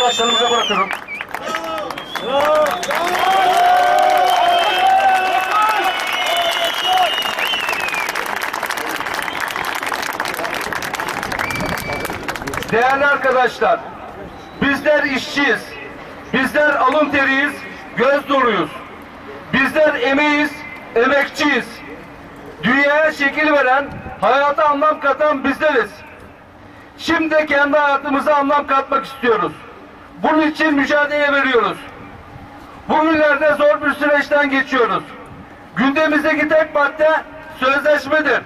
Başkanımıza bırakıyorum. Değerli arkadaşlar, bizler işçiyiz. Bizler alın teriyiz, göz doluyuz. Bizler emeğiz, emekçiyiz. Dünyaya şekil veren, hayata anlam katan bizleriz. Şimdi kendi hayatımıza anlam katmak istiyoruz. Bunun için mücadele veriyoruz. Bugünlerde zor bir süreçten geçiyoruz. Gündemimizdeki tek madde sözleşmedir.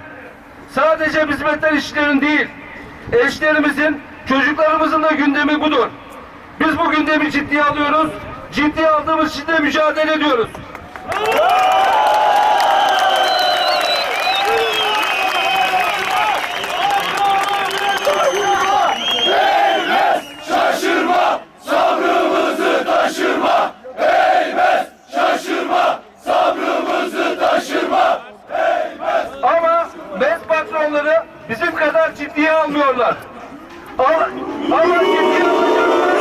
Sadece hizmetler işlerin değil, eşlerimizin, çocuklarımızın da gündemi budur. Biz bu gündemi ciddiye alıyoruz. Ciddiye aldığımız için de mücadele ediyoruz. Şaşırma, sabrımızı taşırma. Eğmez, şaşırma, sabrımızı taşırma. Ama MES patronları bizim kadar ciddiye almıyorlar. Ama, ama ciddiye alacaklar.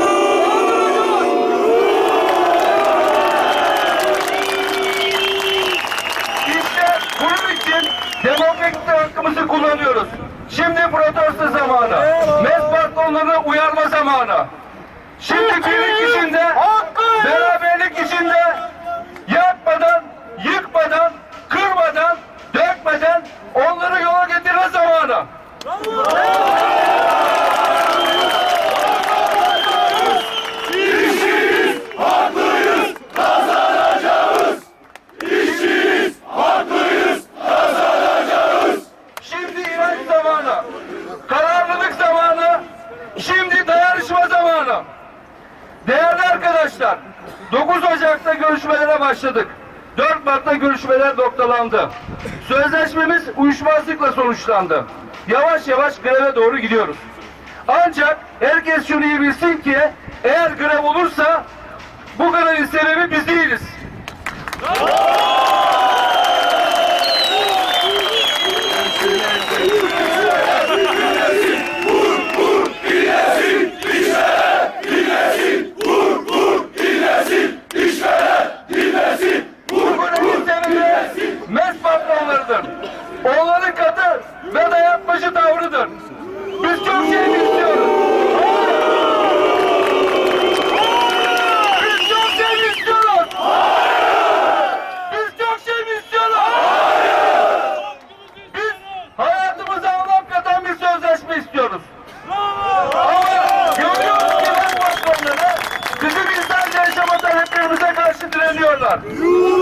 İşte bunun için demokratik hakkımızı kullanıyoruz. Şimdi protesto zamanı. MES patronlarını zamanı. Şimdi birlik içinde, beraberlik içinde noktalandı. Sözleşmemiz uyuşmazlıkla sonuçlandı. Yavaş yavaş greve doğru gidiyoruz. Ancak herkes şunu iyi bilsin ki eğer grev olursa bu grevin sebebi biz değiliz. İnlesin, назад!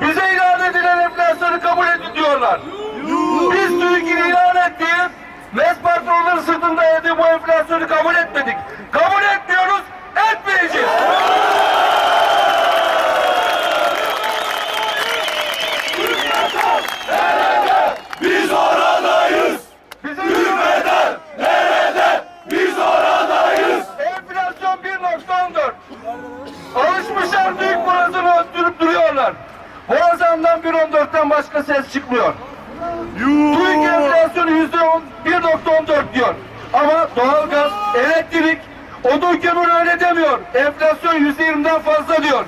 Bize ilan edilen enflasyonu kabul edin diyorlar. Biz TÜİK'in ilan ettiği MES patronları sırtında yediği bu enflasyonu kabul etmedik. Kabul etmiyoruz, etmeyeceğiz. Biz oradayız. Bize Neden? Nerede? Biz oradayız. enflasyon 1.14. Alışmışlar büyük borazını öttürüp duruyorlar. Borazandan 1.14'ten başka ses çıkmıyor. TÜİK enflasyonu yüzde on- 1.14 diyor. Ama doğalgaz, elektrik, odun kömür öyle demiyor. Enflasyon yüzde yirmiden fazla diyor.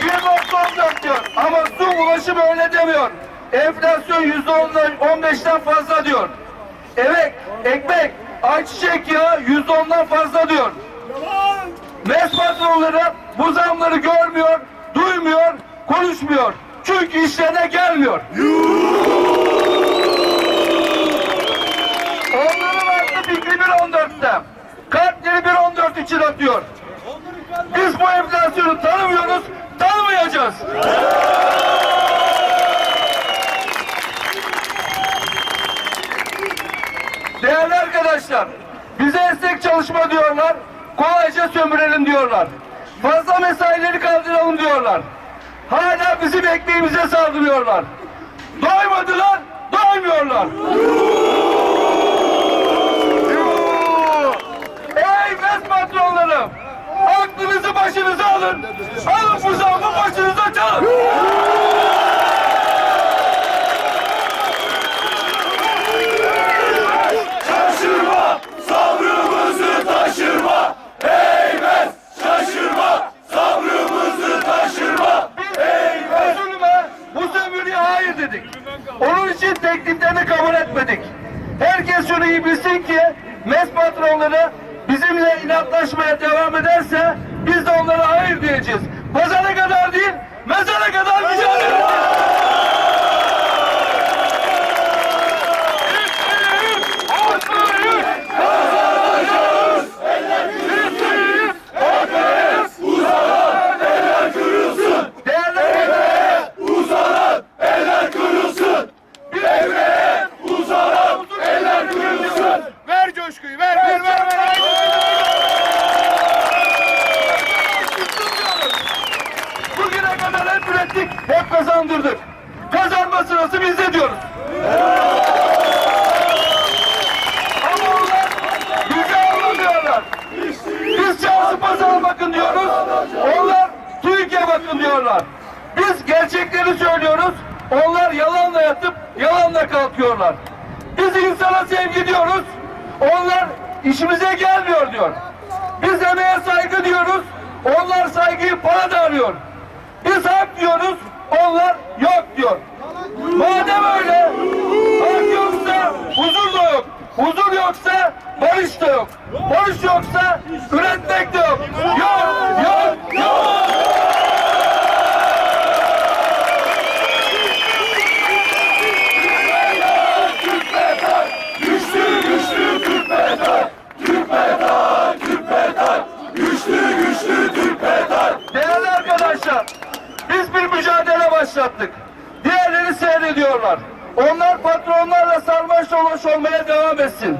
%14 diyor. Ama su ulaşım öyle demiyor. Enflasyon yüzde on beşten fazla diyor. Evet, ekmek, ayçiçek yağı yüzde ondan fazla diyor. MES patronları bu zamları görmüyor, duymuyor, konuşmuyor. Çünkü işlerine gelmiyor. Onların aklı fikri 1.14'te. Kalpleri 1.14 için atıyor. Biz bu enflasyonu tanımıyoruz, tanımayacağız. Değerli arkadaşlar, bize esnek çalışma diyorlar, kolayca sömürelim diyorlar. Fazla mesaileri kaldıralım diyorlar. Hala bizim ekmeğimize saldırıyorlar. Doymadılar, doymuyorlar. Ey mes patronlarım! Aklınızı başınıza alın. Alın bu zammı başınıza çalın. Şaşırma, sabrımızı taşırma. Eğmez, şaşırma, sabrımızı taşırma. Biz bu zulüme, bu sömürüye hayır dedik. Onun için tekliflerini kabul etmedik. Herkes şunu iyi bilsin ki mes patronları bizimle inatlaşmaya devam ederse biz de onlara hayır diyeceğiz. Pazara kadar değil, mezara kadar mücadele edeceğiz. Eller kırılsın, Değerli arkadaşlar, uzanan eller kırılsın. Emeğe uzanan eller kırılsın. Ver coşkuyu ver ver ver ver. Bugüne kadar hep ürettik, hep kazandırdık. Kazanma sırası bizde diyoruz. Ama onlar bizi anlamıyorlar. Biz şahsı pazara bakın diyoruz. Onlar TÜİK'e bakın diyorlar. Biz gerçekleri söylüyoruz. Onlar yalanla yatıp yalanla kalkıyorlar. Biz insana sevgi diyoruz. Onlar işimize gelmiyor diyor. Biz emeğe saygı diyoruz. Onlar saygıyı para da arıyor. Biz hak diyoruz. Onlar yok diyor. Madem öyle hak yoksa huzur da yok. Huzur yoksa barış da yok. Barış yoksa üretmek de yok. Yok, yok, yok. Güçlü güçlü Türk metal, Türk metal, Türk metal. Güçlü güçlü Türk metal. Değerli arkadaşlar, biz bir mücadele başlattık. Diğerleri seyrediyorlar. Onlar patronlarla sarmaş dolaş olmaya devam etsin.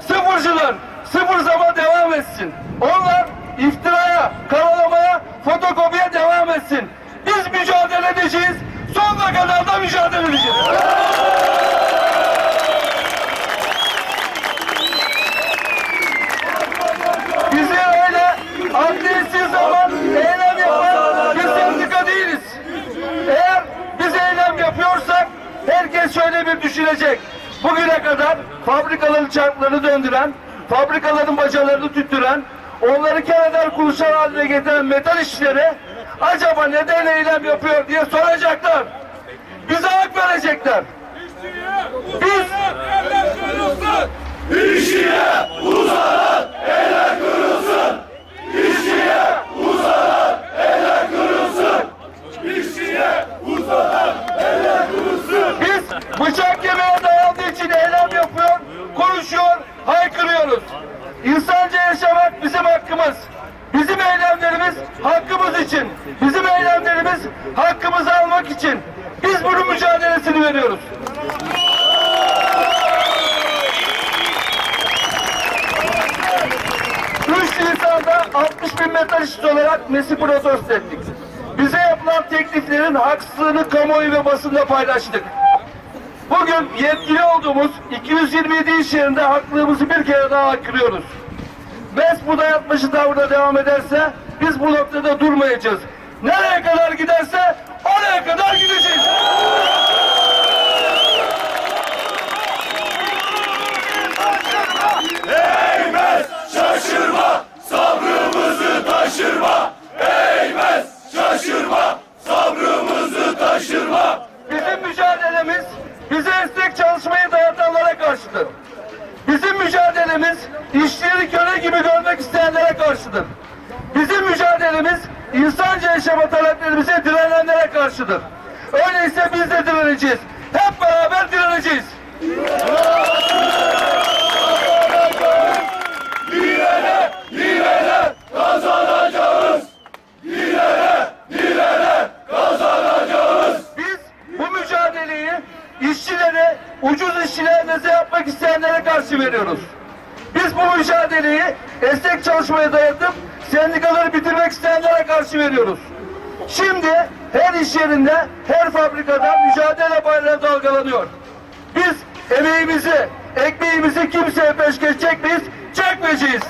Sıfırcılar sıfır zaman devam etsin. Onlar iftiraya, karalamaya, fotokopiye devam etsin. Biz mücadele edeceğiz. Sonuna kadar da mücadele edeceğiz. Bizi öyle adresiz zaman eylem yapan bir sendika değiliz. Eğer biz eylem yapıyorsak herkes şöyle bir düşünecek. Bugüne kadar fabrikaların çarklarını döndüren, fabrikaların bacalarını tüttüren, onları kenardan kuruşlar haline getiren metal işçileri acaba neden eylem yapıyor diye soracaklar. Bize hak verecekler. Biz İşçiye uzanan eller kırılsın. İşçiye uzanan eller kırılsın. İşçiye uzanan eller kırılsın. Biz bıçak yemeğe dayandığı için eylem yapıyor, konuşuyor, haykırıyoruz. İnsanca yaşamak bizim hakkımız. Eylemlerimiz hakkımız için. Bizim eylemlerimiz hakkımızı almak için. Biz bunun mücadelesini veriyoruz. Üç Nisan'da 60 bin metal işçi olarak MES'i protesto ettik. Bize yapılan tekliflerin haksızlığını kamuoyu ve basında paylaştık. Bugün yetkili olduğumuz 227 iş yerinde haklılığımızı bir kere daha haykırıyoruz. MES bu dayatmacı tavrına devam ederse biz bu noktada durmayacağız. Nereye kadar giderse oraya kadar gideceğiz. Beraber direneceğiz. Kazanacağız. Direne, direne kazanacağız. Biz bu mücadeleyi işçilere, ucuz işçilere meze yapmak isteyenlere karşı veriyoruz. Biz bu mücadeleyi esnek çalışmaya dayatıp sendikaları bitirmek isteyenlere karşı veriyoruz. Şimdi her iş yerinde, her fabrikada mücadele bayrağı dalgalanıyor. Biz emeğimizi, ekmeğimizi kimseye peşkeş çekmeyiz, çekmeyeceğiz.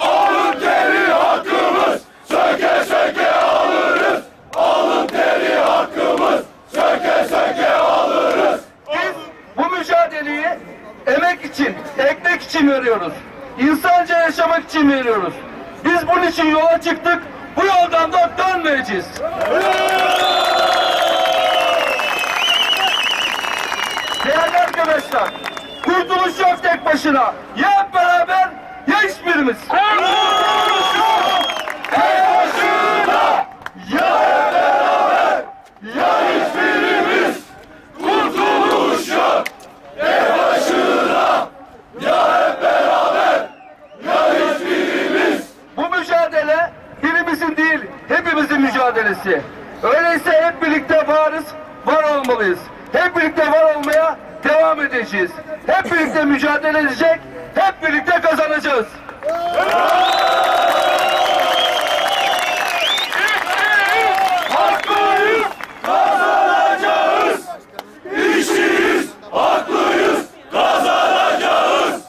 Alın teri hakkımız. Söke söke alırız. Alın teri hakkımız. Söke söke alırız. Biz bu mücadeleyi emek için, ekmek için veriyoruz. İnsanca yaşamak için veriyoruz. Biz bunun için yola çıktık. Bu yoldan da dönmeyeceğiz. Değerli arkadaşlar, kurtuluş yok tek başına. Ya hep beraber ya hiçbirimiz. Ya hiçbirimiz kurtuluş yok. Tek başına. Ya hep beraber. Ya hiçbirimiz. Bu mücadele birimizin değil, hepimizin mücadelesi. Öyleyse hep birlikte varız, var olmalıyız. Hep birlikte var olmaya devam edeceğiz. Hep birlikte mücadele edecek, hep birlikte kazanacağız. Haklıyız. Kazanacağız. İşçiyiz. Haklıyız. Kazanacağız.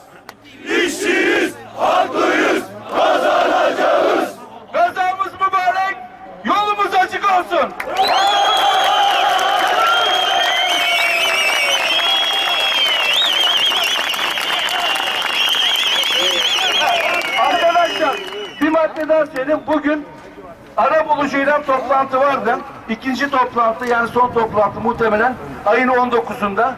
İşçiyiz. Haklıyız. Kazanacağız. Gazamız mübarek, yolumuz açık olsun. Arkadaşlar daha söyleyeyim. Bugün ara bulucuyla toplantı vardı. İkinci toplantı yani son toplantı muhtemelen ayın 19'unda.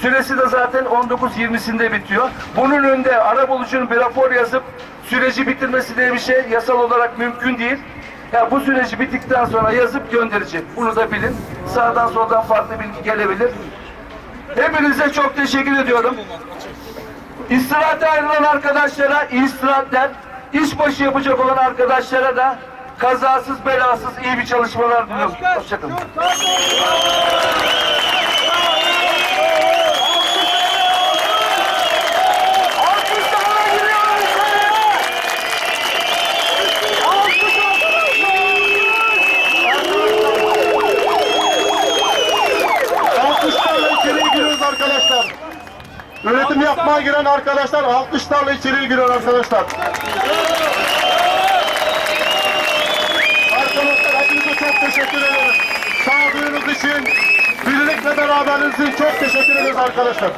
Süresi de zaten 19-20'sinde bitiyor. Bunun önünde ara bulucunun bir rapor yazıp süreci bitirmesi diye bir şey yasal olarak mümkün değil. Ya bu süreci bittikten sonra yazıp gönderecek. Bunu da bilin. Sağdan soldan farklı bilgi gelebilir. Hepinize çok teşekkür ediyorum. İstirahate ayrılan arkadaşlara iyi istirahatler, işbaşı yapacak olan arkadaşlara da kazasız belasız iyi bir çalışmalar diliyorum. Hoşçakalın. Arkadaşlar. Üretim yapmaya giren arkadaşlar alkışlarla içeriye giriyor arkadaşlar. Arkadaşlar hepinize çok teşekkür ederiz. Sağduyunuz için, birlik ve beraberliğiniz için çok teşekkür ederiz arkadaşlar.